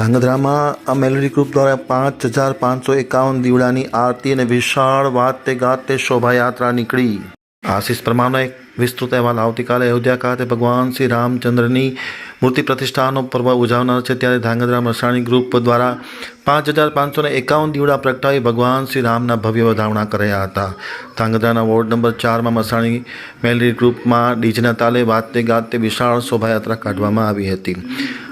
ધાંગધ્રામાં આ melody group દ્વારા પાંચ હજાર પાંચસો એકાવન દીવડાની આરતી અને વિશાળ વાતે ગાતે શોભાયાત્રા નીકળી. આશીષ પરમારનો એક વિસ્તૃત અહેવાલ આવતીકાલે અયોધ્યા ખાતે ભગવાન શ્રી રામચંદ્રની મૂર્તિ પ્રતિષ્ઠાનો પર્વ ઉજવનાર છે. ત્યારે ધાંગધ્રા મસાણી ગ્રુપ દ્વારા પાંચ હજાર પાંચસો એકાવન દીવડા પ્રગટાવી ભગવાન શ્રી રામના ભવ્ય વધામણા કર્યા હતા. ધાંગધ્રાના વોર્ડ નંબર ચારમાં મસાણી મેલરી ગ્રુપમાં ડીજના તાલે વાતે ગાતે વિશાળ શોભાયાત્રા કાઢવામાં આવી હતી.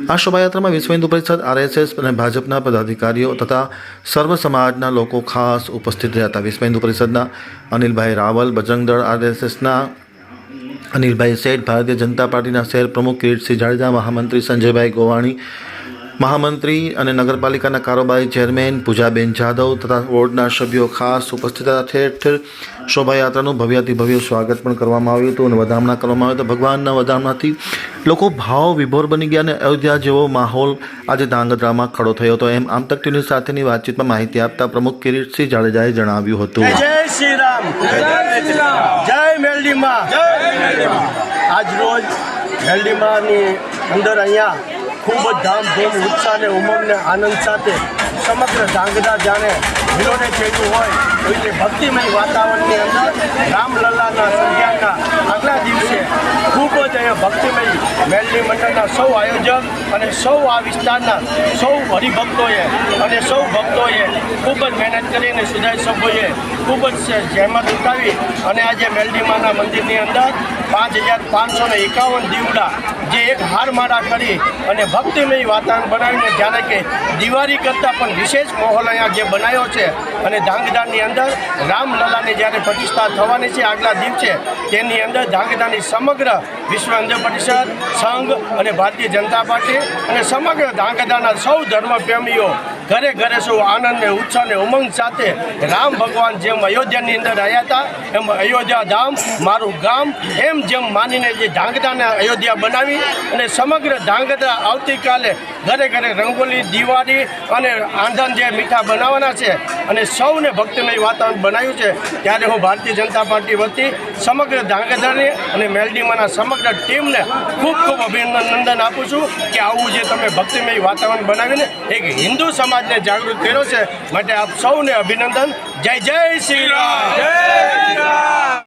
આ શોભાયાત્રામાં વિશ્વ હિન્દુ પરિષદ, આરએસએસ અને ભાજપના પદાધિકારીઓ તથા સર્વ સમાજના લોકો ખાસ ઉપસ્થિત રહ્યા હતા. વિશ્વ હિન્દુ પરિષદના અનિલભાઈ રાવલ બજરંગદળ આરએસએસના અનિલભાઈ શેઠ, ભારતીય જનતા પાર્ટીના શહેર પ્રમુખ કિરીટસિંહ જાડેજા, મહામંત્રી સંજયભાઈ ગોવાણી મહામંત્રી અને નગરપાલિકાના કારોબારી ચેરમેન પૂજાબેન જાદવ તથા વોર્ડના સભ્યો ખાસ ઉપસ્થિત ઠેર શોભાયાત્રાનું ભવ્યાતિ ભવ્ય સ્વાગત પણ કરવામાં આવ્યું હતું અને વધામણા કરવામાં આવ્યું હતું. ભગવાનના વધામણાથી લોકો ભાવ વિભોર બની ગયા અને અયોધ્યા જેવો માહોલ આજે ધાંગધ્રામાં ખડો થયો હતો. એમ આમ તક ન્યૂઝ સાથેની વાતચીતમાં માહિતી આપતા પ્રમુખ કિરીટસિંહ જાડેજાએ જણાવ્યું હતું. જય શ્રી રામ જય મેલડીમાં. આજ રોજ મેલડીમાંની અંદર અહીંયા ખૂબ જ ધામધૂમ ઉત્સાહ અને ઉમંગ ને આનંદ સાથે સમગ્ર ધાંગધ્રા જાણે વિરોને થયેલું હોય એટલે ભક્તિમય વાતાવરણની અંદર રામલલ્લાના સંધ્યાના આગલા દિવસે ખૂબ જ અહીંયા ભક્તિમય મેલડી મંડળના સૌ આયોજક અને સૌ આ વિસ્તારના સૌ હરિભક્તોએ અને સૌ ભક્તોએ ખૂબ જ મહેનત કરીને સુધાઈ સભ્યોએ ખૂબ જ જહેમત ઉઠાવી અને આજે મેલડીમાના મંદિરની અંદર પાંચ હજાર પાંચસો એકાવન દીવડા જે એક હારમાળા કરી અને ભક્તિમય વાતાવરણ બનાવીને જ્યારે કે દિવાળી કરતાં પણ વિશેષ માહોલ અહીંયા જે બનાવ્યો છે અને ધાંગધાની અંદર રામલલાની જ્યારે પ્રતિષ્ઠા થવાની છે આગલા દિવસે, તેની અંદર ધાંગધાની સમગ્ર વિશ્વ હિન્દુ પરિષદ, સંઘ અને ભારતીય જનતા પાર્ટી અને સમગ્ર ધાંગધાના સૌ ધર્મપ્રેમીઓ ઘરે ઘરે સૌ આનંદ ને ઉત્સાહ ને ઉમંગ સાથે રામ ભગવાન જેમ અયોધ્યાની અંદર આવ્યા હતા, એમ અયોધ્યા ધામ, મારું ગામ, એમ જેમ માનીને જે ધાંગધાને અયોધ્યા બનાવી અને સમગ્ર ધાંગધા આવતીકાલે ઘરે ઘરે રંગોલી, દિવાળી અને આંધણ જે મીઠા બનાવવાના છે અને સૌને ભક્તિમય વાતાવરણ બનાવ્યું છે, ત્યારે હું ભારતીય જનતા પાર્ટી વતી સમગ્ર ધાંગધ્રાની અને મેલડીમાંના સમગ્ર ટીમને ખૂબ ખૂબ અભિનંદન આપું છું કે આવું જે તમે ભક્તિમય વાતાવરણ બનાવીને એક હિન્દુ સમાજને જાગૃત કર્યો છે. માટે આપ સૌને અભિનંદન. જય જય શ્રી રામ.